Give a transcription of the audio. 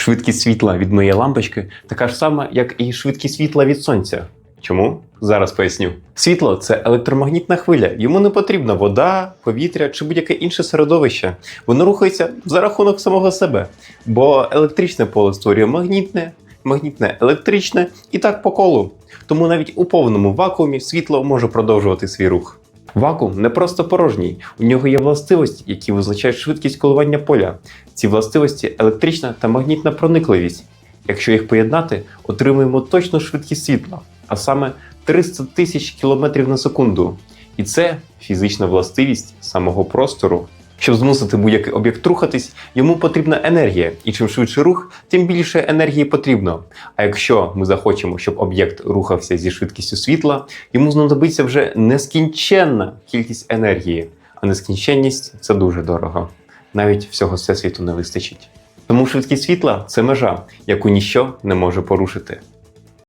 Швидкість світла від моєї лампочки така ж сама, як і швидкість світла від сонця. Чому? Зараз поясню. Світло це електромагнітна хвиля. Йому не потрібна вода, повітря чи будь-яке інше середовище. Воно рухається за рахунок самого себе. Бо електричне поле створює магнітне, магнітне електричне і так по колу. Тому навіть у повному вакуумі світло може продовжувати свій рух. Вакуум не просто порожній, у нього є властивості, які визначають швидкість коливання поля. Ці властивості електрична та магнітна проникливість. Якщо їх поєднати, отримуємо точну швидкість світла, а саме 300 тисяч кілометрів на секунду. І це фізична властивість самого простору. Щоб змусити будь-який об'єкт рухатись, йому потрібна енергія, і чим швидше рух, тим більше енергії потрібно. А якщо ми захочемо, щоб об'єкт рухався зі швидкістю світла, йому знадобиться вже нескінченна кількість енергії, а нескінченність це дуже дорого. Навіть всього всесвіту не вистачить. Тому швидкість світла це межа, яку ніщо не може порушити.